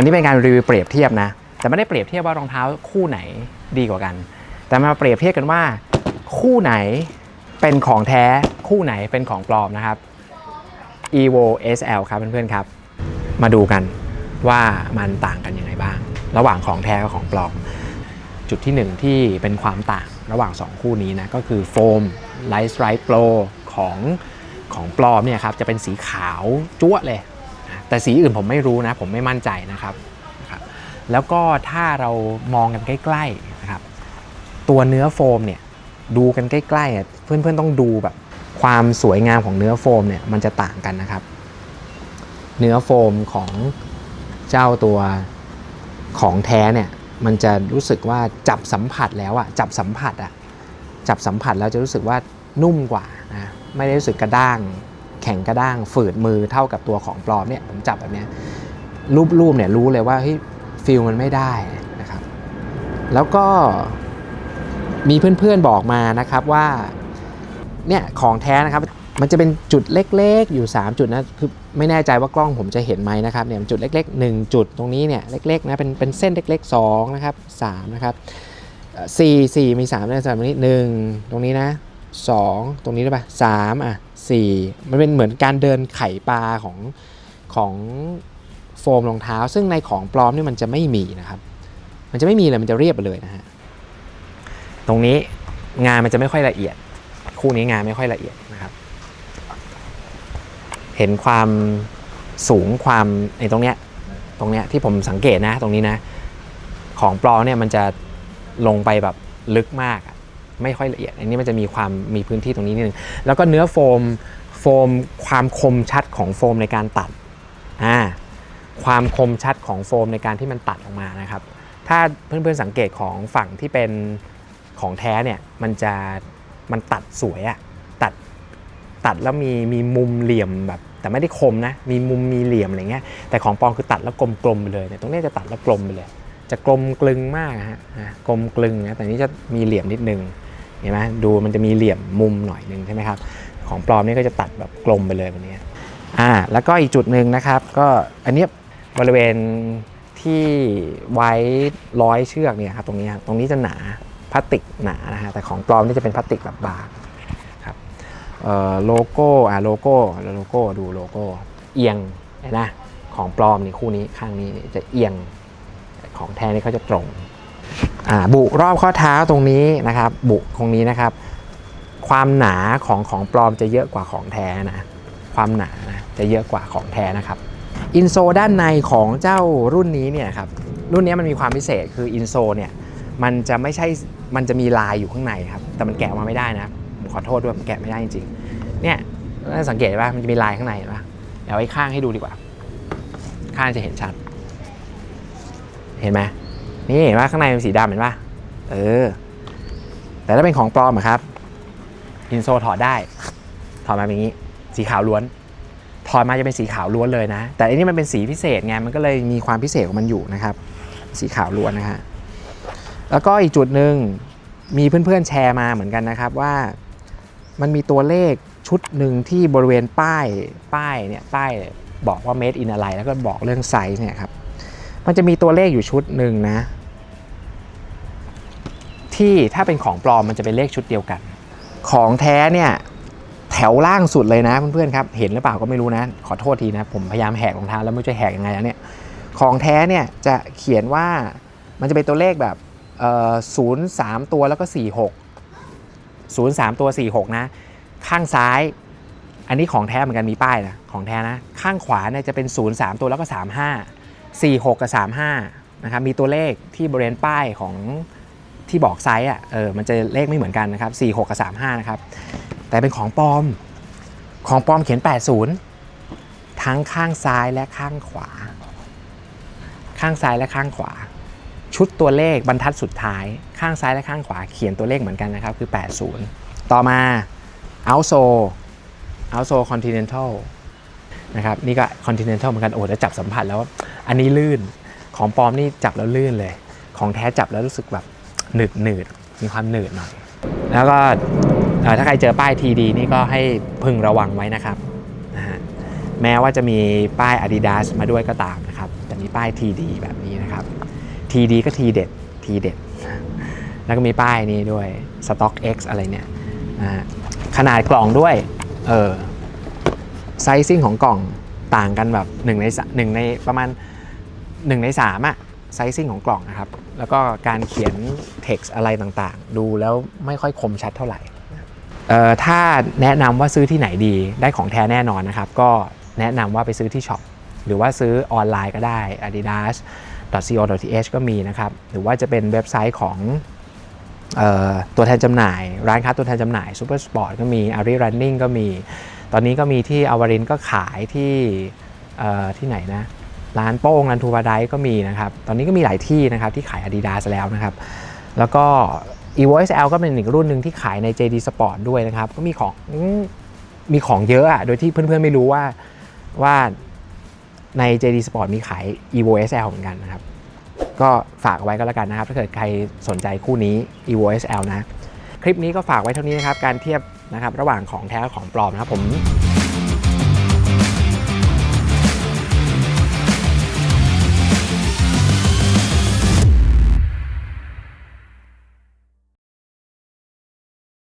วันนี้เป็นการรีวิวเปรียบเทียบนะ แต่ไม่ได้เปรียบเทียบว่ารองเท้าคู่ไหนดีกว่ากัน แต่มาเปรียบเทียบกันว่า คู่ไหนเป็นของแท้คู่ไหนเป็นของปลอมนะครับ evo sl ครับเพื่อนๆครับ มาดูกันว่ามันต่างกันยังไงบ้าง ระหว่างของแท้กับของปลอม จุดที่หนึ่งที่เป็นความต่างระหว่าง 2 คู่นี้นะก็คือโฟม Light Strike Pro ของของปลอมเนี่ยครับจะเป็นสีขาวจั๊วเลย แต่สีอื่นผมไม่รู้นะ ผมไม่มั่นใจนะครับนะรบแล้วก็ถ้าเรามองกันใกล้ๆนะครับ ตัวเนื้อโฟมเนี่ยดูกันใกล้ๆอะเพื่อนๆต้องดูแบบความสวยงามของเนื้อโฟมเนี่ยมันจะต่างกันนะครับ เนื้อโฟมของเจ้าตัวของแท้เนี่ยมันจะรู้สึกว่าจับสัมผัสแล้วอะจับสัมผัสอะจับสัมผัสแล้วจะรู้สึกว่านุ่มกว่านะไม่ได้รู้สึกกระด้าง ข็งกระด้างฝืดมือเท่ากับตัวของปลอมเนี่ยผมจับแบบนี้รูปๆเนี่ยรู้เลยว่าเฮ้ยฟิลมันไม่ได้นะครับ แล้วก็มีเพื่อนๆบอกมานะครับว่าเนี่ยของแท้นะครับมันจะเป็นจุดเล็กๆ อยู่ 3 จุดนะคือไม่แน่ใจว่ากล้องผมจะเห็นไหมนะครับเนี่ยจุดเล็กๆ 1 จุดตรงนี้เนี่ยเล็กๆนะเป็นเป็นเส้นเล็กๆ2นะครับ3นะครับเอ่อสี่สี่มี3นะสามตรงนี้หนึ่งตรงนี้นะ สองตรงนี้ได้ปะสามอะสี่มันเป็นเหมือนการเดินไข่ปลาของของโฟมรองเท้า ซึ่งในของปลอมนี่มันจะไม่มีนะครับ มันจะไม่มีเลยมันจะเรียบไปเลยนะฮะตรงนี้งานมันจะไม่ค่อยละเอียด คู่นี้งานไม่ค่อยละเอียดนะครับ เห็นความสูงความในตรงเนี้ยตรงเนี้ยที่ผมสังเกตนะ ตรงนี้นะ ของปลอมเนี่ยมันจะลงไปแบบลึกมากอะ ไม่ค่อยละเอียด อันนี้มันจะมีความมีพื้นที่ตรงนี้นิดนึง แล้วก็เนื้อโฟมโฟมความคมชัดของโฟมในการตัดอ่าความคมชัดของโฟมในการที่มันตัดออกมานะครับ ถ้าเพื่อนๆสังเกตของฝั่งที่เป็นของแท้เนี่ยมันจะมันตัดสวยอะตัดตัดแล้วมีมีมุมเหลี่ยมแบบ แต่ไม่ได้คมนะ มีมุมมีเหลี่ยมอะไรเงี้ยแต่ของปลอมคือตัดแล้วกลมๆไปเลยเนี่ยตรงนี้จะตัดแล้วกลมไปเลย จะกลมกลึงมากอะฮะอะกลมกลึงนะแต่นี้จะมีเหลี่ยมนิดนึง เห็นไหมดูมันจะมีเหลี่ยมมุมหน่อยหนึงใช่ไหมครับของปลอมนี่ก็จะตัดแบบกลมไปเลยแบบนี้อ่าแล้วก็อีกจุดหนึ่งนะครับ ก็อันนี้บริเวณที่ไว้ร้อยเชือกเนี่ยครับตรงนี้ตรงนี้จะหนาพลาสติกหนานะฮะแต่ของปลอมนี่จะเป็นพลาสติกแบบบางเอ่อโลโก้อะโลโก้โลโก้ดูโลโก้เอียงนะของปลอมนี่คู่นี้ข้างนี้จะเอียงของแท้นี่เขาจะตรง บุรอบข้อเท้าตรงนี้นะครับ บุตรงนี้นะครับ ความหนาของของปลอมจะเยอะกว่าของแท้นะ ความหนานะจะเยอะกว่าของแท้นะครับอินโซด้านในของเจ้ารุ่นนี้เนี่ยครับรุ่นนี้มันมีความพิเศษคืออินโซเนี่ยมันจะไม่ใช่มันจะมีลายอยู่ข้างในครับ แต่มันแกะออกมาไม่ได้นะผมขอโทษด้วยผมแกะไม่ได้จริงๆเนี่ยสังเกตว่ามันจะมีลายข้างในเห็นปะเดี๋ยวไว้ข้างให้ดูดีกว่า ข้างจะเห็นชัด เห็นไหม นี่เห็นว่าข้างในเป็นสีดำเห็นปะเออ แต่ถ้าเป็นของปลอมอะครับอินโซถอดได้ ถอดมาเป็นอย่างนี้ สีขาวล้วน ถอดมาจะเป็นสีขาวล้วนเลยนะ แต่อันนี้มันเป็นสีพิเศษไง มันก็เลยมีความพิเศษของมันอยู่นะครับ สีขาวล้วนนะฮะ แล้วก็อีกจุดหนึ่งมีเพื่อนๆแชร์มาเหมือนกันนะครับว่า มันมีตัวเลขชุดหนึ่งที่บริเวณป้าย ป้ายเนี่ย ป้ายบอกว่า made in อะไร แล้วก็บอกเรื่องไซส์เนี่ยครับ มันจะมีตัวเลขอยู่ชุดหนึ่งนะ ที่ถ้าเป็นของปลอมมันจะเป็นเลขชุดเดียวกัน ของแท้เนี่ยแถวล่างสุดเลยนะเพื่อนๆครับเห็นหรือเปล่าก็ไม่รู้นะ ขอโทษทีนะ ผมพยายามแหกรองเท้าแล้วไม่รู้จะแหกยังไงแล้วเนี่ยของแท้เนี่ยจะเขียนว่ามันจะเป็นตัวเลขแบบศูนย์สามตัวแล้วก็สี่หกศูนย์สามตัวสี่หกนะ ข้างซ้าย อันนี้ของแท้เหมือนกันมีป้ายนะของแท้นะ ข้างขวาเนี่ยจะเป็นศูนย์สามตัวแล้วก็สามห้าสี่หกกับสามห้านะครับมีตัวเลขที่บริเวณป้ายของ ที่บอกไซส์อะเออมันจะเลขไม่เหมือนกันนะครับสี่หกกับสามห้านะครับแต่เป็นของปลอมของปลอมเขียน 80 ทั้งข้างซ้ายและข้างขวา ข้างซ้ายและข้างขวา ชุดตัวเลขบรรทัดสุดท้าย ข้างซ้ายและข้างขวาเขียนตัวเลขเหมือนกันนะครับคือ 80 ต่อมา outsole outsole continental นะครับนี่ก็ continental เหมือนกันโอ้แล้วจับสัมผัสแล้ว อันนี้ลื่นของปลอมนี่จับแล้วลื่นเลย ของแท้จับแล้วรู้สึกแบบ หนืดหนืดมีความหนืดหน่อย แล้วก็ถ้าใครเจอป้าย TD นี่ก็ให้พึงระวังไว้นะครับนะฮะแม้ว่าจะมีป้าย Adidas มาด้วยก็ตามนะครับแต่มีป้าย TD แบบนี้นะครับ TD ก็ทีเด็ดทีเด็ด แล้วก็มีป้ายนี้ด้วย Stock X อะไรเนี่ยนะฮะขนาดกล่องด้วยเออไซซิ่งของกล่องต่างกันแบบ1ในสะหนึ่งในประมาณ1ใน3อะ ไซซิ่งของกล่องนะครับ แล้วก็การเขียน text อะไรต่างๆ ดูแล้วไม่ค่อยคมชัดเท่าไหร่เอ่อถ้าแนะนำว่าซื้อที่ไหนดีได้ของแท้แน่นอนนะครับ ก็แนะนำว่าไปซื้อที่ช็อปหรือว่าซื้อออนไลน์ก็ได้ adidas co.th ก็มีนะครับ หรือว่าจะเป็นเว็บไซต์ของออตัวแทนจำหน่าย ร้านค้าตัวแทนจำหน่าย Super Sport ก็มี Ari Running ก็มี ตอนนี้ก็มีที่อวารินก็ขายที่ที่ไหนนะ ร้านโป้งร้านทูบาไดก็มีนะครับ ตอนนี้ก็มีหลายที่นะครับที่ขาย Adidas แล้วนะครับ แล้วก็ evo SL ก็เป็นอีกรุ่นหนึ่งที่ขายใน JD Sport ด้วยนะครับ ก็มีของมีของเยอะอะโดยที่เพื่อนๆไม่รู้ว่าว่าใน JD Sport มีขาย evo SL เหมือนกันนะครับ ก็ฝากไว้ก็แล้วกันนะครับ ถ้าเกิดใครสนใจคู่นี้ evo SL นะ คลิปนี้ก็ฝากไว้เท่านี้นะครับ การเทียบนะครับระหว่างของแท้กับของปลอมนะครับผม